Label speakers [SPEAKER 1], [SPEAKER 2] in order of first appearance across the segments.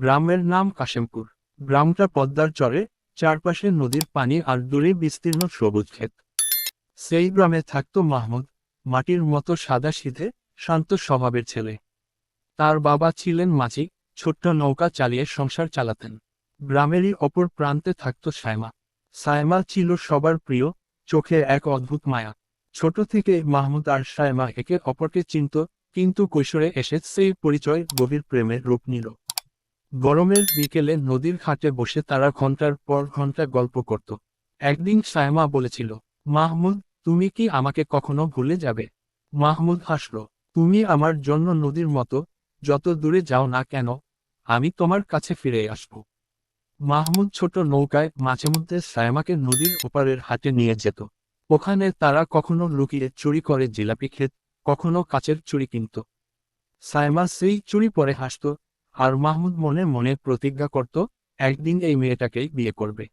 [SPEAKER 1] গ্রামের নাম কাশেমপুর। গ্রামটা পদ্মার চরে, চারপাশে নদীর পানি আর দূরে বিস্তীর্ণ সবুজ ক্ষেত। সেই গ্রামে থাকত মাহমুদ, মাটির মতো সাদা সিধে, শান্ত স্বভাবের ছেলে। তার বাবা ছিলেন মাঝি, ছোট্ট নৌকা চালিয়ে সংসার চালাতেন। গ্রামেরই অপর প্রান্তে থাকত সায়মা সায়মা ছিল সবার প্রিয়, চোখে এক অদ্ভুত মায়া। ছোট থেকে মাহমুদ আর সায়মা একে অপরকে চিনত, কিন্তু কৈশোরে এসে সেই পরিচয় গভীর প্রেমের রূপ নিল। গরমের বিকেলে নদীর ঘাটে বসে তারা ঘণ্টার পর ঘণ্টা গল্প করত। একদিন সায়মা বলেছিল, মাহমুদ, তুমি কি আমাকে কখনো ভুলে যাবে? মাহমুদ হাসল, তুমি আমার জন্য নদীর মতো, যত দূরে যাও না কেন, আমি তোমার কাছে ফিরে আসব। মাহমুদ ছোট নৌকায় মাঝে মধ্যে সায়মাকে নদীর ওপারের হাটে নিয়ে যেত। ওখানে তারা কখনো লুকিয়ে চুরি করে জিলাপি খেত, কখনো কাচের চুরি কিনত। সায়মা সেই চুরি পরে হাসত আর মাহমুদ মনে মনে প্রতিজ্ঞা করত, একদিন এই মেয়েটাকেই বিয়ে করবে।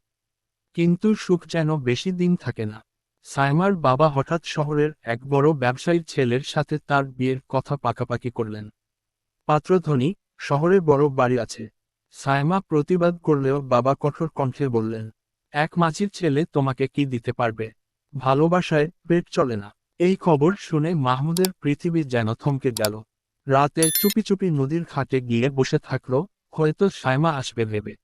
[SPEAKER 1] কিন্তু সুখ যেন বেশি দিন থাকে না। সাইমার বাবা হঠাৎ শহরের এক বড় ব্যবসায়ীর ছেলের সাথে তার বিয়ের কথা পাকাপাকি করলেন। পাত্র ধনী, শহরে বড় বাড়ি আছে। সায়মা প্রতিবাদ করলেও বাবা কঠোর কণ্ঠে বললেন, এক মাছির ছেলে তোমাকে কি দিতে পারবে? ভালোবাসায় পেট চলে না। এই খবর শুনে মাহমুদের পৃথিবী যেন থমকে গেল। রাতে চুপি চুপি নদীর ঘাটে গিয়ে বসে থাকল, হয়তো সায়মা আসবে ভেবে।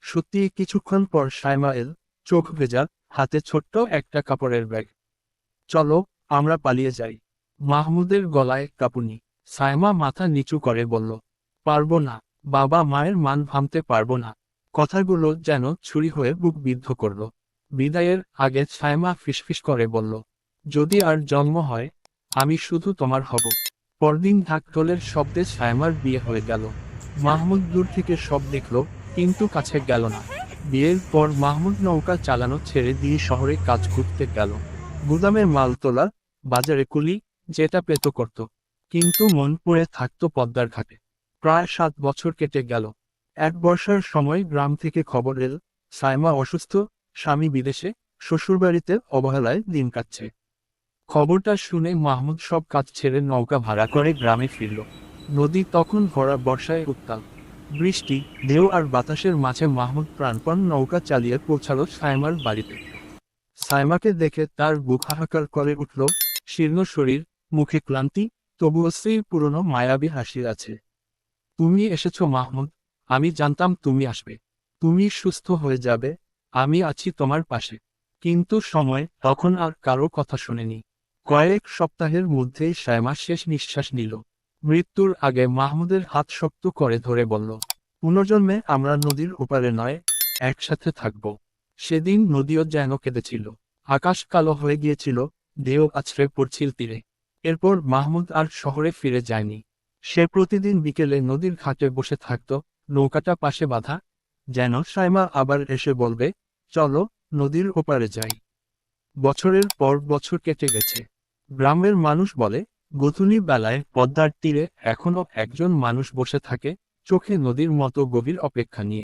[SPEAKER 1] সত্যি কিছুক্ষণ পর সায়মা এল, চোখ ভেজা, হাতে ছোট্ট একটা কাপড়ের ব্যাগ। চলো, আমরা পালিয়ে যাই। মাহমুদের গলায় কাপুনি। সায়মা মাথা নিচু করে বলল, পারব না, বাবা মায়ের মান ভাঙতে পারব না। কথাগুলো যেন ছুরি হয়ে বুক বিদ্ধ করল। বিদায়ের আগে সায়মা ফিসফিস করে বলল, যদি আর জন্ম হয়, আমি শুধু তোমার হব। পরদিন ঢাকঢোলের শব্দে সায়মার বিয়ে হয়ে গেল। মাহমুদ দূর থেকে সব দেখল, কিন্তু কাছে গেল না। বিয়ের পর মাহমুদ নৌকা চালানো ছেড়ে দিয়ে শহরে কাজ করতে গেল। গুদামে মাল তোলা, বাজারে কুলি, যেটা পেত করত। কিন্তু মন পড়ে থাকত পদ্মার ঘাটে। প্রায় সাত বছর কেটে গেল। এক বর্ষার সময় গ্রাম থেকে খবর এল সাইমা অসুস্থ, স্বামী বিদেশে, শ্বশুরবাড়িতে অবহেলায় দিন কাটছে। খবরটা শুনে মাহমুদ সব কাজ ছেড়ে নৌকা ভাড়া করে গ্রামে ফিরল। নদী তখন ভরা বর্ষায় উত্তাল। বৃষ্টি, ঢেউ আর বাতাসের মাঝে মাহমুদ প্রাণপণ নৌকা চালিয়ে পৌঁছালো সাইমার বাড়িতে। সাইমাকে দেখে তার বুক হাহাকার করে উঠল, শীর্ণ শরীর, মুখে ক্লান্তি, তবুও সেই পুরনো মায়াবী হাসি আছে। তুমি এসেছ মাহমুদ, আমি জানতাম তুমি আসবে। তুমি সুস্থ হয়ে যাবে, আমি আছি তোমার পাশে। কিন্তু সময় তখন আর কারও কথা শোনেনি। কয়েক সপ্তাহের মধ্যেই শ্যামা শেষ নিঃশ্বাস নিল। মৃত্যুর আগে মাহমুদের হাত শক্ত করে ধরে বলল, পুনর্জন্মে আমরা নদীর ওপারে নয়, একসাথে থাকব। সেদিন নদীও যেন কেঁদেছিল। আকাশ কালো হয়ে গিয়েছিল দেহ আছড়ে পড়ছিল তীরে। এরপর মাহমুদ আর শহরে ফিরে যায়নি। সে প্রতিদিন বিকেলে নদীর ঘাটে বসে থাকত, নৌকাটা পাশে বাঁধা। যেন সাইমা আবার এসে বলবে, চলো নদীর ওপারে যাই। বছরের পর বছর কেটে গেছে। গ্রামের মানুষ বলে, গধূলি বেলায় পদ্মার তীরে এখনও একজন মানুষ বসে থাকে, চোখে নদীর মতো গভীর অপেক্ষা নিয়ে।